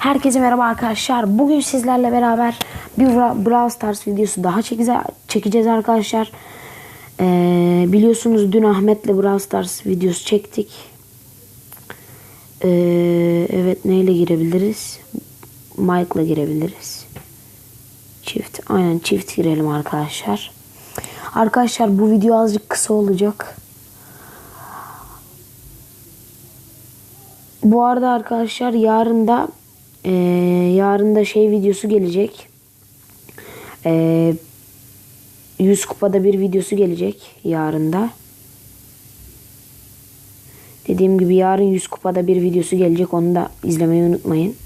Herkese merhaba arkadaşlar. Bugün sizlerle beraber bir Bra- Brawl Stars videosu daha çekeceğiz arkadaşlar. Ee, biliyorsunuz dün Ahmet'le Brawl Stars videosu çektik. Ee, evet neyle girebiliriz? Mike'la girebiliriz. Çift. Aynen çift girelim arkadaşlar. Arkadaşlar bu video azıcık kısa olacak. Bu arada arkadaşlar yarın da e, yarın da şey videosu gelecek. E, 100 kupada bir videosu gelecek yarın da. Dediğim gibi yarın 100 kupada bir videosu gelecek. Onu da izlemeyi unutmayın.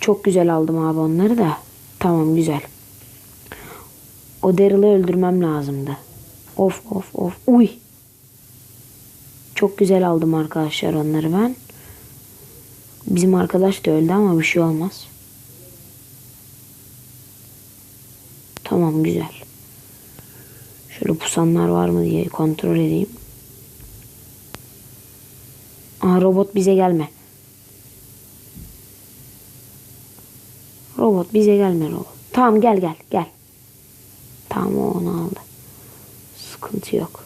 Çok güzel aldım abi onları da. Tamam güzel. O Daryl'ı öldürmem lazımdı. Of of of. Uy. Çok güzel aldım arkadaşlar onları ben. Bizim arkadaş da öldü ama bir şey olmaz. Tamam güzel. Şöyle pusanlar var mı diye kontrol edeyim. Aa robot bize gelme. Robot bize gelme robot. Tamam gel gel gel. Tamam o onu aldı. Sıkıntı yok.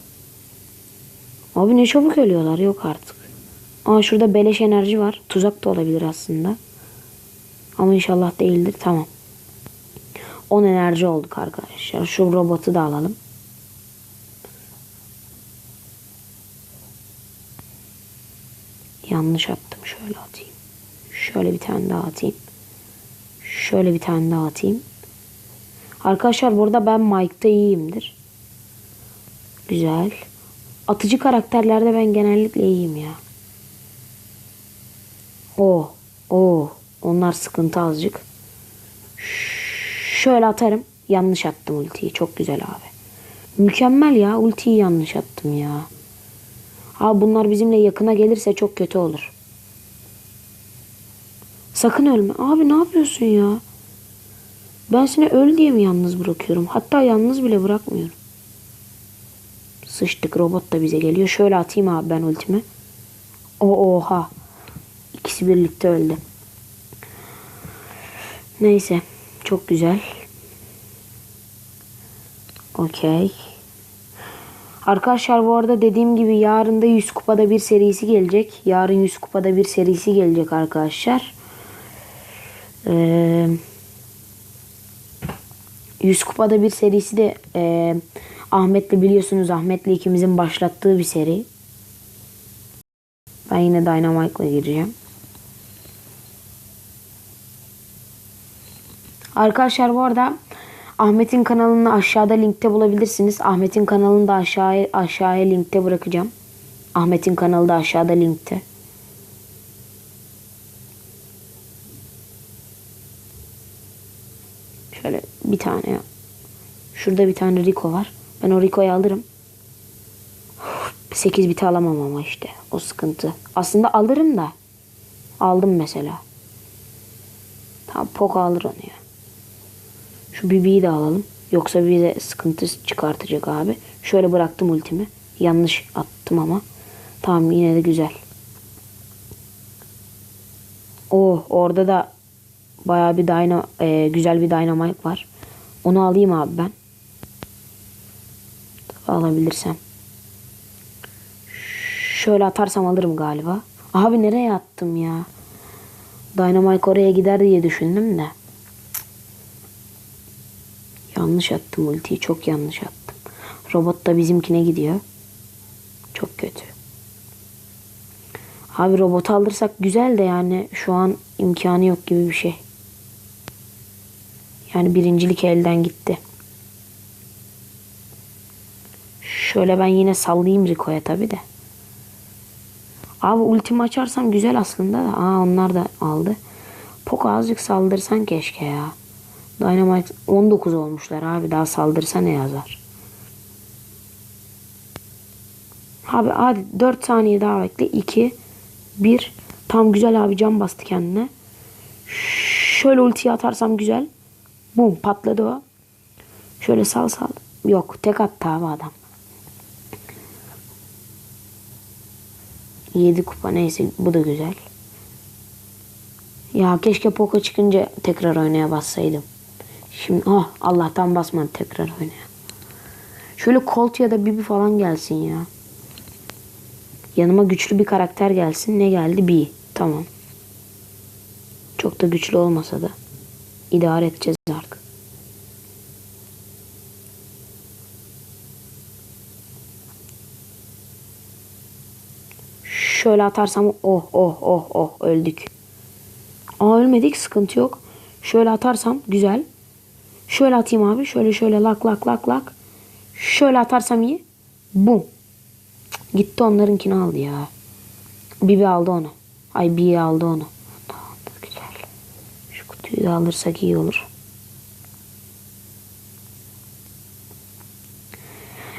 Abi ne çabuk ölüyorlar yok artık. Aa şurada beleş enerji var. Tuzak da olabilir aslında. Ama inşallah değildir. Tamam. 10 enerji olduk arkadaşlar. Şu robotu da alalım. Yanlış attım. Şöyle atayım. Şöyle bir tane daha atayım. Şöyle bir tane daha atayım. Arkadaşlar burada ben Mike'da iyiyimdir. Güzel. Atıcı karakterlerde ben genellikle iyiyim ya. O, o, onlar sıkıntı azıcık. Şöyle atarım. Yanlış attım ultiyi. Çok güzel abi. Mükemmel ya. Ultiyi yanlış attım ya. Abi bunlar bizimle yakına gelirse çok kötü olur. Sakın ölme. Abi ne yapıyorsun ya? Ben seni öl diye mi yalnız bırakıyorum? Hatta yalnız bile bırakmıyorum. Sıçtık robot da bize geliyor. Şöyle atayım abi ben ultimi. O oha. İkisi birlikte öldü. Neyse. Çok güzel. Okey. Arkadaşlar bu arada dediğim gibi yarın da 100 kupada bir serisi gelecek. Yarın 100 kupada bir serisi gelecek arkadaşlar. Eee 100 kupada bir serisi de e, Ahmet'le biliyorsunuz Ahmet'le ikimizin başlattığı bir seri. Ben yine Dynamite'la gireceğim. Arkadaşlar bu arada Ahmet'in kanalını aşağıda linkte bulabilirsiniz. Ahmet'in kanalını da aşağıya, aşağıya linkte bırakacağım. Ahmet'in kanalı da aşağıda linkte. Şöyle bir tane. Şurada bir tane Rico var. Ben o Rico'yu alırım. 8 biti alamam ama işte. O sıkıntı. Aslında alırım da. Aldım mesela. Tamam Poco alır onu ya. Şu Bibi'yi de alalım. Yoksa bize sıkıntı çıkartacak abi. Şöyle bıraktım ultimi. Yanlış attım ama. Tamam yine de güzel. Oh orada da Bayağı bir dyna, e, güzel bir dynamite var. Onu alayım abi ben. Alabilirsem. Şöyle atarsam alırım galiba. Abi nereye attım ya? Dynamite oraya gider diye düşündüm de. Yanlış attım ultiyi. Çok yanlış attım. Robot da bizimkine gidiyor. Çok kötü. Abi robot alırsak güzel de yani şu an imkanı yok gibi bir şey. Yani birincilik elden gitti. Şöyle ben yine sallayayım Rico'ya tabi de. Abi ultimi açarsam güzel aslında da. Aa onlar da aldı. Poco azıcık saldırsan keşke ya. Dynamite 19 olmuşlar abi. Daha saldırsa ne yazar? Abi hadi 4 saniye daha bekle. 2 1 Tam güzel abi cam bastı kendine. Şöyle ultiyi atarsam güzel. Bum patladı o. Şöyle sal sal. Yok tek attı abi adam. 7 kupa neyse bu da güzel. Ya keşke Poco çıkınca tekrar oynaya bassaydım. Şimdi ah Allah'tan basmadı tekrar oynaya. Şöyle Colt ya da Bibi falan gelsin ya. Yanıma güçlü bir karakter gelsin. Ne geldi? B. Tamam. Çok da güçlü olmasa da idare edeceğiz artık. Şöyle atarsam oh oh oh oh öldük. Aa ölmedik sıkıntı yok. Şöyle atarsam güzel. Şöyle atayım abi. Şöyle şöyle lak lak lak lak. Şöyle atarsam iyi. Bum. Gitti onlarınkini aldı ya. Bibi aldı onu. Ay Bibi aldı onu. Tamam güzel. Şu kutuyu da alırsak iyi olur.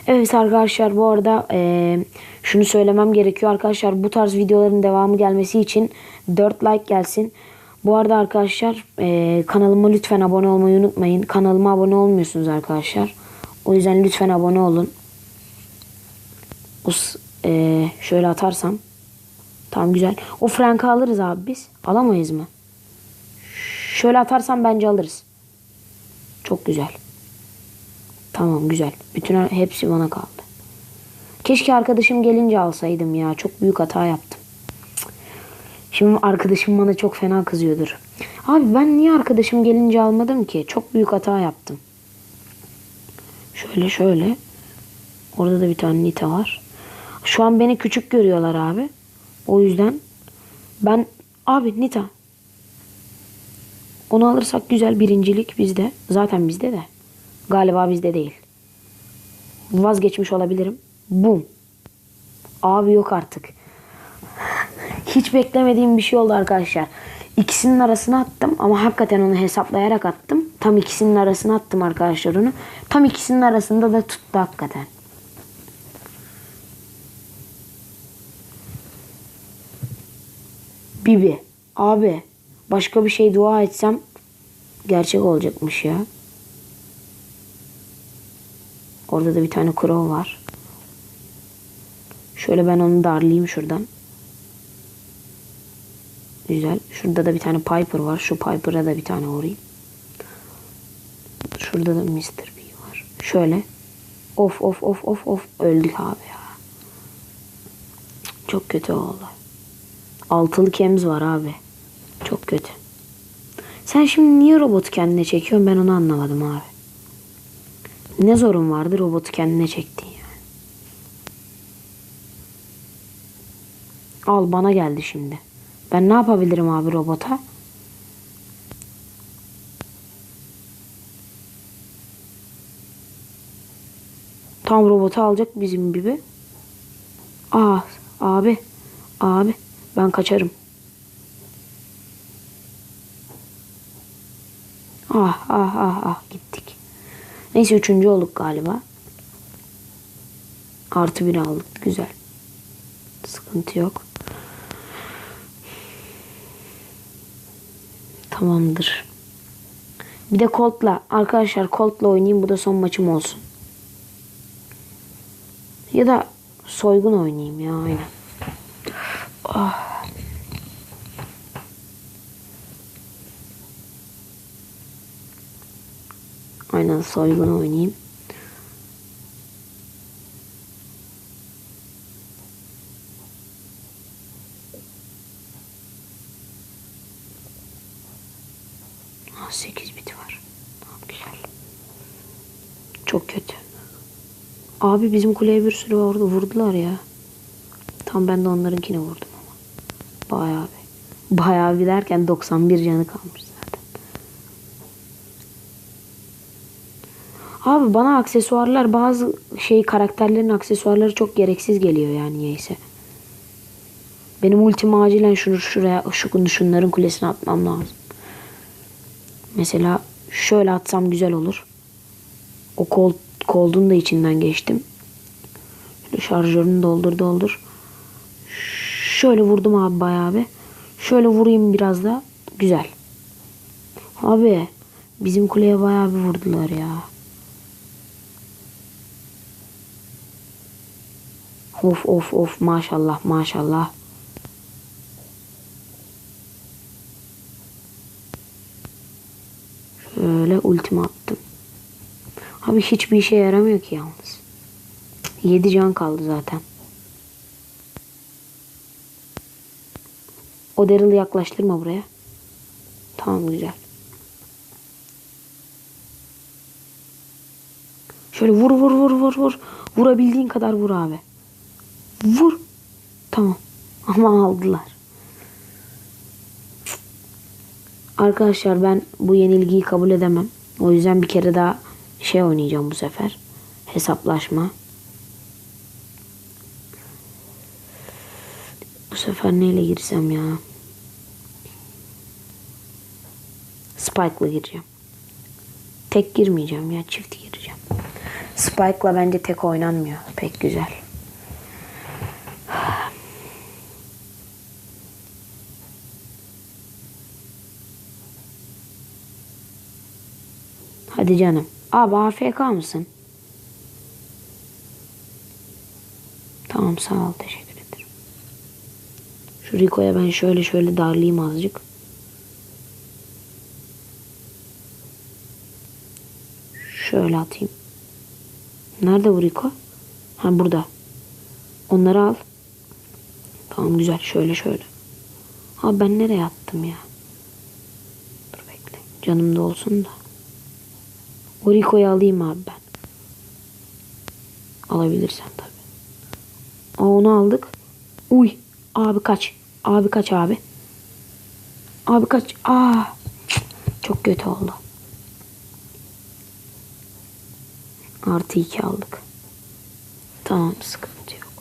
Evet arkadaşlar bu arada eee, şunu söylemem gerekiyor arkadaşlar bu tarz videoların devamı gelmesi için 4 like gelsin. Bu arada arkadaşlar eee, kanalıma lütfen abone olmayı unutmayın. Kanalıma abone olmuyorsunuz arkadaşlar. O yüzden lütfen abone olun. O, s- eee, şöyle atarsam. Tamam güzel. O Frank'ı alırız abi biz. Alamayız mı? Şöyle atarsam bence alırız. Çok güzel. Tamam güzel. Bütün hepsi bana kaldı. Keşke arkadaşım gelince alsaydım ya. Çok büyük hata yaptım. Şimdi arkadaşım bana çok fena kızıyordur. Abi ben niye arkadaşım gelince almadım ki? Çok büyük hata yaptım. Şöyle şöyle. Orada da bir tane Nita var. Şu an beni küçük görüyorlar abi. O yüzden ben abi Nita onu alırsak güzel birincilik bizde. Zaten bizde de. Galiba bizde değil. Vazgeçmiş olabilirim. Bum. Abi yok artık. Hiç beklemediğim bir şey oldu arkadaşlar. İkisinin arasına attım ama hakikaten onu hesaplayarak attım. Tam ikisinin arasına attım arkadaşlar onu. Tam ikisinin arasında da tuttu hakikaten. Bibi. Abi. Başka bir şey dua etsem gerçek olacakmış ya. Orada da bir tane crow var. Şöyle ben onu darlayayım şuradan. Güzel. Şurada da bir tane Piper var. Şu Piper'a da bir tane vurayım. Şurada da Mr. B var. Şöyle. Of of of of of. Öldük abi ya. Çok kötü oldu. Altılı kemiz var abi. Çok kötü. Sen şimdi niye robotu kendine çekiyorsun ben onu anlamadım abi. Ne zorun vardı robotu kendine çektin yani. Al bana geldi şimdi. Ben ne yapabilirim abi robota? Tam robotu alacak bizim gibi. Aa abi. Abi ben kaçarım. Ah ah ah ah gittik. Neyse üçüncü olduk galiba. Artı bir aldık. Güzel. Sıkıntı yok. Tamamdır. Bir de Colt'la. Arkadaşlar Colt'la oynayayım. Bu da son maçım olsun. Ya da soygun oynayayım ya aynen. Ah. Aynen soygun oynayayım. Ah 8 bit var. Tamam güzel. Çok kötü. Abi bizim kuleye bir sürü orada vurdular ya. Tam ben de onlarınkine vurdum ama. Bayağı bir. Bayağı bir derken 91 canı kalmış zaten. Abi bana aksesuarlar bazı şey karakterlerin aksesuarları çok gereksiz geliyor yani niyeyse. Benim ultim acilen şunu şuraya şu şunların kulesine atmam lazım. Mesela şöyle atsam güzel olur. O kol, koldun da içinden geçtim. Şöyle şarjörünü doldur doldur. Şöyle vurdum abi bayağı bir. Şöyle vurayım biraz da. Güzel. Abi bizim kuleye bayağı bir vurdular ya. Of of of maşallah maşallah. Şöyle ultimi attım. Abi hiçbir işe yaramıyor ki yalnız. 7 can kaldı zaten. O Daryl'ı yaklaştırma buraya. Tamam güzel. Şöyle vur vur vur vur vur. Vurabildiğin kadar vur abi. Vur. Tamam. Ama aldılar. Arkadaşlar ben bu yenilgiyi kabul edemem. O yüzden bir kere daha şey oynayacağım bu sefer. Hesaplaşma. Bu sefer neyle girsem ya? Spike'la gireceğim. Tek girmeyeceğim ya çift gireceğim. Spike'la bence tek oynanmıyor. Pek güzel. Hadi canım. Abi AFK mısın? Tamam sağ ol teşekkür ederim. Şu Rico'ya ben şöyle şöyle darlayayım azıcık. Şöyle atayım. Nerede bu Rico? Ha burada. Onları al. Tamam güzel. Şöyle şöyle. Abi ben nereye attım ya? Dur bekle. Canımda olsun da. O Rico'yu alayım abi ben. Alabilirsen tabii. Onu aldık. Uy. Abi kaç. Abi kaç abi. Abi kaç. Aa. Cık, Çok kötü oldu. Artı iki aldık. Tamam sıkıntı yok.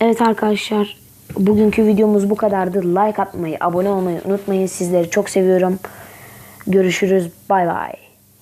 Evet arkadaşlar. Bugünkü videomuz bu kadardı. Like atmayı, abone olmayı unutmayın. Sizleri çok seviyorum. Görüşürüz. Bay bay.